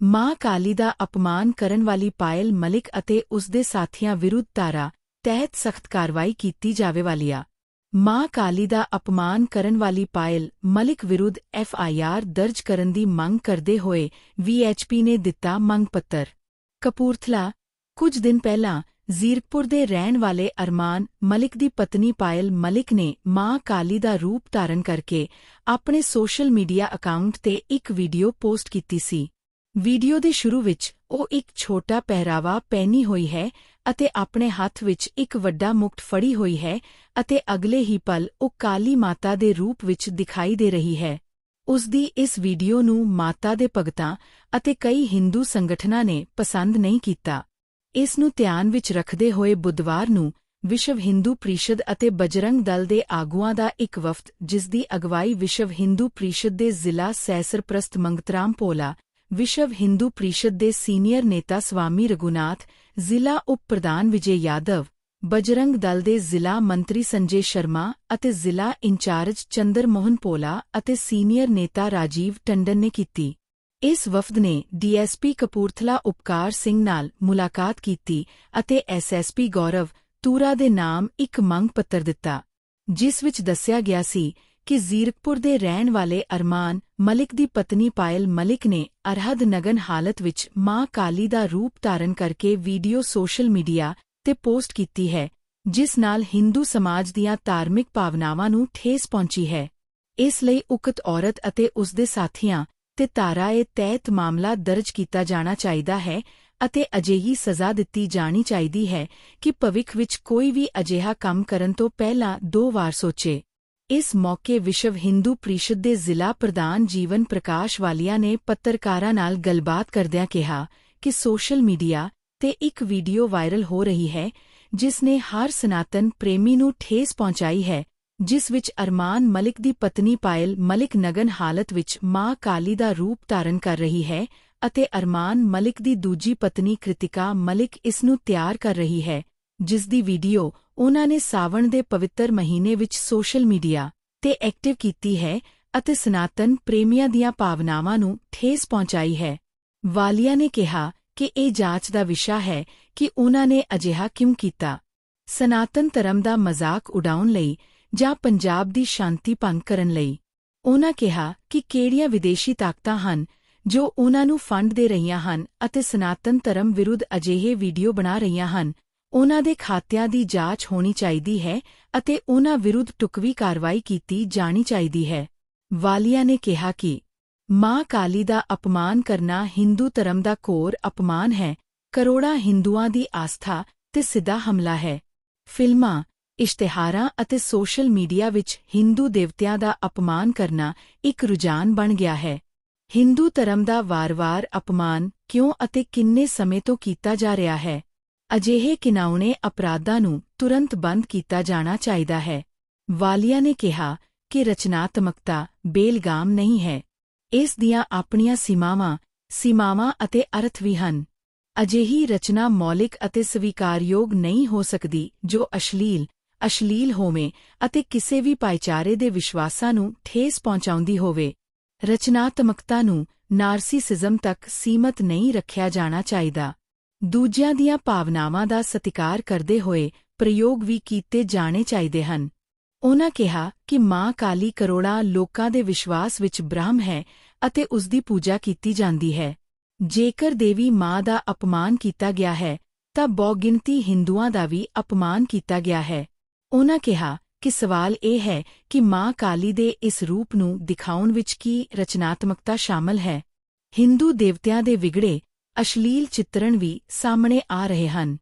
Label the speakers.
Speaker 1: ਮਾਂ ਕਾਲੀ ਦਾ ਅਪਮਾਨ ਕਰਨ ਵਾਲੀ ਪਾਇਲ ਮਲਿਕ ਅਤੇ ਉਸ ਦੇ ਸਾਥੀਆਂ ਵਿਰੁੱਧ ਧਾਰਾ ਤਹਿਤ ਸਖਤ ਕਾਰਵਾਈ ਕੀਤੀ ਜਾਵੇ ਵਾਲੀਆ ਮਾਂ ਕਾਲੀ ਦਾ ਅਪਮਾਨ ਕਰਨ ਵਾਲੀ ਪਾਇਲ ਮਲਿਕ ਵਿਰੁੱਧ ਐਫ ਆਈ ਆਰ ਦਰਜ ਕਰਨ ਦੀ ਮੰਗ ਕਰਦੇ ਹੋਏ ਵੀਐਚਪੀ ਨੇ ਦਿੱਤਾ ਮੰਗ ਪੱਤਰ। ਕਪੂਰਥਲਾ, ਕੁਝ ਦਿਨ ਪਹਿਲਾਂ ਜ਼ੀਰਕਪੁਰ ਦੇ ਰਹਿਣ ਵਾਲੇ ਅਰਮਾਨ ਮਲਿਕ ਦੀ ਪਤਨੀ ਪਾਇਲ ਮਲਿਕ ਨੇ ਮਾਂ ਕਾਲੀ ਦਾ ਰੂਪ ਧਾਰਨ ਕਰਕੇ ਆਪਣੇ ਸੋਸ਼ਲ ਮੀਡੀਆ ਅਕਾਊਂਟ ਤੇ ਇੱਕ ਵੀਡੀਓ ਪੋਸਟ ਕੀਤੀ ਸੀ। ਵੀਡੀਓ ਦੇ ਸ਼ੁਰੂ ਵਿੱਚ ਉਹ ਇੱਕ ਛੋਟਾ ਪਹਿਰਾਵਾ ਪਹਿਨੀ ਹੋਈ ਹੈ ਅਤੇ ਆਪਣੇ ਹੱਥ ਵਿੱਚ ਇੱਕ ਵੱਡਾ ਮੁਕਟ ਫੜੀ ਹੋਈ ਹੈ ਅਤੇ ਅਗਲੇ ਹੀ ਪਲ ਉਹ ਕਾਲੀ ਮਾਤਾ ਦੇ ਰੂਪ ਵਿੱਚ ਦਿਖਾਈ ਦੇ ਰਹੀ ਹੈ। ਉਸ ਦੀ ਇਸ ਵੀਡੀਓ ਨੂੰ ਮਾਤਾ ਦੇ ਭਗਤਾਂ ਅਤੇ ਕਈ ਹਿੰਦੂ ਸੰਗਠਨਾਂ ਨੇ ਪਸੰਦ ਨਹੀਂ ਕੀਤਾ। ਇਸ ਨੂੰ ਧਿਆਨ ਵਿੱਚ ਰੱਖਦੇ ਹੋਏ ਬੁੱਧਵਾਰ ਨੂੰ ਵਿਸ਼ਵ ਹਿੰਦੂ ਪ੍ਰੀਸ਼ਦ ਅਤੇ ਬਜਰੰਗ ਦਲ ਦੇ ਆਗੂਆਂ ਦਾ ਇੱਕ ਵਫਦ ਜਿਸ ਦੀ ਅਗਵਾਈ ਵਿਸ਼ਵ ਹਿੰਦੂ ਪ੍ਰੀਸ਼ਦ ਦੇ ਜ਼ਿਲ੍ਹਾ ਸੈਸਰਪ੍ਰਸਤ ਮੰਗਤਰਾਮ ਪੋਲਾ ਵਿਸ਼ਵ ਹਿੰਦੂ ਪ੍ਰੀਸ਼ਦ ਦੇ ਸੀਨੀਅਰ ਨੇਤਾ ਸਵਾਮੀ ਰਘੁਨਾਥ, ਜ਼ਿਲ੍ਹਾ ਉਪ ਪ੍ਰਧਾਨ ਵਿਜੇ ਯਾਦਵ, ਬਜਰੰਗ ਦਲ ਦੇ ਜ਼ਿਲ੍ਹਾ ਮੰਤਰੀ ਸੰਜੇ ਸ਼ਰਮਾ ਅਤੇ ਜ਼ਿਲ੍ਹਾ ਇੰਚਾਰਜ ਚੰਦਰ ਮੋਹਨ ਪੋਲਾ ਅਤੇ ਸੀਨੀਅਰ ਨੇਤਾ ਰਾਜੀਵ ਟੰਡਨ ਨੇ ਕੀਤੀ। ਇਸ ਵਫਦ ਨੇ ਡੀਐਸਪੀ ਕਪੂਰਥਲਾ ਉਪਕਾਰ ਸਿੰਘ ਨਾਲ ਮੁਲਾਕਾਤ ਕੀਤੀ ਅਤੇ ਐਸਐਸਪੀ ਗੌਰਵ ਤੂਰਾ ਦੇ ਨਾਮ ਇੱਕ ਮੰਗ ਪੱਤਰ ਦਿੱਤਾ, ਜਿਸ ਵਿੱਚ ਦੱਸਿਆ ਗਿਆ ਸੀ ਕਿ ਜ਼ੀਰਕਪੁਰ ਦੇ ਰਹਿਣ ਵਾਲੇ ਅਰਮਾਨ ਮਲਿਕ ਦੀ ਪਤਨੀ ਪਾਇਲ ਮਲਿਕ ਨੇ ਅਰਹਦ ਨਗਨ ਹਾਲਤ ਵਿੱਚ ਮਾਂ ਕਾਲੀ ਦਾ ਰੂਪ ਧਾਰਨ ਕਰਕੇ ਵੀਡੀਓ ਸੋਸ਼ਲ ਮੀਡੀਆ ਤੇ ਪੋਸਟ ਕੀਤੀ ਹੈ, ਜਿਸ ਨਾਲ ਹਿੰਦੂ ਸਮਾਜ ਦੀਆਂ ਧਾਰਮਿਕ ਭਾਵਨਾਵਾਂ ਨੂੰ ਠੇਸ ਪਹੁੰਚੀ ਹੈ। ਇਸ ਲਈ ਉਕਤ ਔਰਤ ਅਤੇ ਉਸ ਦੇ ਸਾਥੀਆਂ ਤੇ ਤਾਰਾ ਧਾਰਾਏ ਤਹਿਤ ਮਾਮਲਾ ਦਰਜ ਕੀਤਾ ਜਾਣਾ ਚਾਹੀਦਾ ਹੈ ਅਤੇ ਅਜਿਹੀ ਸਜ਼ਾ ਦਿੱਤੀ ਜਾਣੀ ਚਾਹੀਦੀ ਹੈ ਕਿ ਭਵਿੱਖ ਵਿੱਚ ਕੋਈ ਵੀ ਅਜਿਹਾ ਕੰਮ ਕਰਨ ਤੋਂ ਪਹਿਲਾਂ ਦੋ ਵਾਰ ਸੋਚੇ। ਇਸ ਮੌਕੇ ਵਿਸ਼ਵ ਹਿੰਦੂ ਪ੍ਰੀਸ਼ਦ ਦੇ ਜ਼ਿਲ੍ਹਾ ਪ੍ਰਧਾਨ ਜੀਵਨ ਪ੍ਰਕਾਸ਼ ਵਾਲੀਆ ਨੇ ਪੱਤਰਕਾਰਾਂ ਨਾਲ ਗੱਲਬਾਤ ਕਰਦਿਆਂ ਕਿਹਾ ਕਿ ਸੋਸ਼ਲ ਮੀਡੀਆ ਤੇ ਇੱਕ ਵੀਡੀਓ ਵਾਇਰਲ ਹੋ ਰਹੀ ਹੈ, ਜਿਸ ਨੇ ਹਰ ਸਨਾਤਨ ਪ੍ਰੇਮੀ ਨੂੰ ਠੇਸ ਪਹੁੰਚਾਈ ਹੈ, ਜਿਸ ਵਿੱਚ ਅਰਮਾਨ ਮਲਿਕ ਦੀ ਪਤਨੀ ਪਾਇਲ ਮਲਿਕ ਨਗਨ ਹਾਲਤ ਵਿੱਚ ਮਾਂ ਕਾਲੀ ਦਾ ਰੂਪ ਧਾਰਨ ਕਰ ਰਹੀ ਹੈ ਅਤੇ ਅਰਮਾਨ ਮਲਿਕ ਦੀ ਦੂਜੀ ਪਤਨੀ ਕ੍ਰਿਤਿਕਾ ਮਲਿਕ ਇਸ ਨੂੰ ਤਿਆਰ ਕਰ ਰਹੀ ਹੈ, ਜਿਸ ਦੀ ਵੀਡੀਓ ਉਨ੍ਹਾਂ ਨੇ ਸਾਵਣ ਦੇ ਪਵਿੱਤਰ ਮਹੀਨੇ ਵਿੱਚ ਸੋਸ਼ਲ ਮੀਡੀਆ ਤੇ ਐਕਟਿਵ ਕੀਤੀ ਹੈ ਅਤੇ ਸਨਾਤਨ ਪ੍ਰੇਮੀਆਂ ਦੀਆਂ ਭਾਵਨਾਵਾਂ ਨੂੰ ਠੇਸ ਪਹੁੰਚਾਈ ਹੈ। ਵਾਲੀਆ ਨੇ ਕਿਹਾ ਕਿ ਇਹ ਜਾਂਚ ਦਾ ਵਿਸ਼ਾ ਹੈ ਕਿ ਉਨ੍ਹਾਂ ਨੇ ਅਜਿਹਾ ਕਿਉਂ ਕੀਤਾ। ਸਨਾਤਨ ਧਰਮ ਦਾ ਮਜ਼ਾਕ ਉਡਾਉਣ ਲਈ ਜਾਂ ਪੰਜਾਬ ਦੀ ਸ਼ਾਂਤੀ ਭੰਗ ਕਰਨ ਲਈ। ਉਨ੍ਹਾਂ ਕਿਹਾ ਕਿ ਕਿਹੜੀਆਂ ਵਿਦੇਸ਼ੀ ਤਾਕਤਾਂ ਹਨ ਜੋ ਉਨ੍ਹਾਂ ਨੂੰ ਫੰਡ ਦੇ ਰਹੀਆਂ ਹਨ ਅਤੇ ਸਨਾਤਨ ਧਰਮ ਵਿਰੁੱਧ ਅਜਿਹੇ ਵੀਡੀਓ ਬਣਾ ਰਹੀਆਂ ਹਨ। ਉਨ੍ਹਾਂ ਦੇ ਖਾਤਿਆਂ ਦੀ ਜਾਂਚ ਹੋਣੀ ਚਾਹੀਦੀ ਹੈ ਅਤੇ ਉਨ੍ਹਾਂ ਵਿਰੁੱਧ ਟੁਕਵੀ ਕਾਰਵਾਈ ਕੀਤੀ ਜਾਣੀ ਚਾਹੀਦੀ ਹੈ। ਵਾਲੀਆ ਨੇ ਕਿਹਾ ਕਿ ਮਾਂ ਕਾਲੀ ਦਾ ਅਪਮਾਨ ਕਰਨਾ ਹਿੰਦੂ ਧਰਮ ਦਾ ਘੋਰ ਅਪਮਾਨ ਹੈ, ਕਰੋੜਾਂ ਹਿੰਦੂਆਂ ਦੀ ਆਸਥਾ ਤੇ ਸਿੱਧਾ ਹਮਲਾ ਹੈ। ਫਿਲਮਾਂ, ਇਸ਼ਤਿਹਾਰਾਂ ਅਤੇ ਸੋਸ਼ਲ ਮੀਡੀਆ ਵਿੱਚ ਹਿੰਦੂ ਦੇਵਤਿਆਂ ਦਾ ਅਪਮਾਨ ਕਰਨਾ ਇੱਕ ਰੁਝਾਨ ਬਣ ਗਿਆ ਹੈ। ਹਿੰਦੂ ਧਰਮ ਦਾ ਵਾਰ-ਵਾਰ ਅਪਮਾਨ ਕਿਉਂ ਅਤੇ ਕਿੰਨੇ ਸਮੇਂ ਤੋਂ ਕੀਤਾ ਜਾ ਰਿਹਾ ਹੈ? ਅਜਿਹੇ ਕਿਨਾਉਣੇ ਅਪਰਾਧਾਂ ਨੂੰ ਤੁਰੰਤ ਬੰਦ ਕੀਤਾ ਜਾਣਾ ਚਾਹੀਦਾ ਹੈ। ਵਾਲੀਆ ਨੇ ਕਿਹਾ ਕਿ ਰਚਨਾਤਮਕਤਾ ਬੇਲਗਾਮ ਨਹੀਂ ਹੈ। ਇਸ ਦੀਆਂ ਆਪਣੀਆਂ ਸੀਮਾਵਾਂ ਸੀਮਾਵਾਂ ਅਤੇ ਅਰਥ ਵੀ ਹਨ। ਅਜਿਹੀ ਰਚਨਾ ਮੌਲਿਕ ਅਤੇ ਸਵੀਕਾਰਯੋਗ ਨਹੀਂ ਹੋ ਸਕਦੀ ਜੋ ਅਸ਼ਲੀਲ ਅਸ਼ਲੀਲ ਹੋਵੇ ਅਤੇ ਕਿਸੇ ਵੀ ਭਾਈਚਾਰੇ ਦੇ ਵਿਸ਼ਵਾਸਾਂ ਨੂੰ ਠੇਸ ਪਹੁੰਚਾਉਂਦੀ ਹੋਵੇ। ਰਚਨਾਤਮਕਤਾ ਨੂੰ ਨਾਰਸੀਸਿਜ਼ਮ ਤੱਕ ਸੀਮਤ ਨਹੀਂ ਰੱਖਿਆ ਜਾਣਾ ਚਾਹੀਦਾ। ਦੂਜਿਆਂ ਦੀਆਂ ਭਾਵਨਾਵਾਂ ਦਾ ਸਤਿਕਾਰ ਕਰਦੇ ਹੋਏ ਪ੍ਰਯੋਗ ਵੀ ਕੀਤੇ ਜਾਣੇ ਚਾਹੀਦੇ ਹਨ। ਉਨ੍ਹਾਂ ਕਿਹਾ ਕਿ ਮਾਂ ਕਾਲੀ ਕਰੋੜਾਂ ਲੋਕਾਂ ਦੇ ਵਿਸ਼ਵਾਸ ਵਿੱਚ ਬ੍ਰਹਮ ਹੈ ਅਤੇ ਉਸ ਦੀ ਪੂਜਾ ਕੀਤੀ ਜਾਂਦੀ ਹੈ। ਜੇਕਰ ਦੇਵੀ ਮਾਂ ਦਾ ਅਪਮਾਨ ਕੀਤਾ ਗਿਆ ਹੈ, ਤਾਂ ਬਹੁਗਿਣਤੀ ਹਿੰਦੂਆਂ ਦਾ ਵੀ ਅਪਮਾਨ ਕੀਤਾ ਗਿਆ ਹੈ। ਉਹਨਾਂ ਕਿਹਾ ਕਿ ਸਵਾਲ ਇਹ ਹੈ ਕਿ ਮਾਂ ਕਾਲੀ ਦੇ ਇਸ ਰੂਪ ਨੂੰ ਦਿਖਾਉਣ ਵਿੱਚ ਕੀ ਰਚਨਾਤਮਕਤਾ ਸ਼ਾਮਲ ਹੈ। ਹਿੰਦੂ ਦੇਵਤਿਆਂ ਦੇ ਵਿਗੜੇ ਅਸ਼ਲੀਲ ਚਿੱਤਰਣ ਵੀ ਸਾਹਮਣੇ ਆ ਰਹੇ ਹਨ।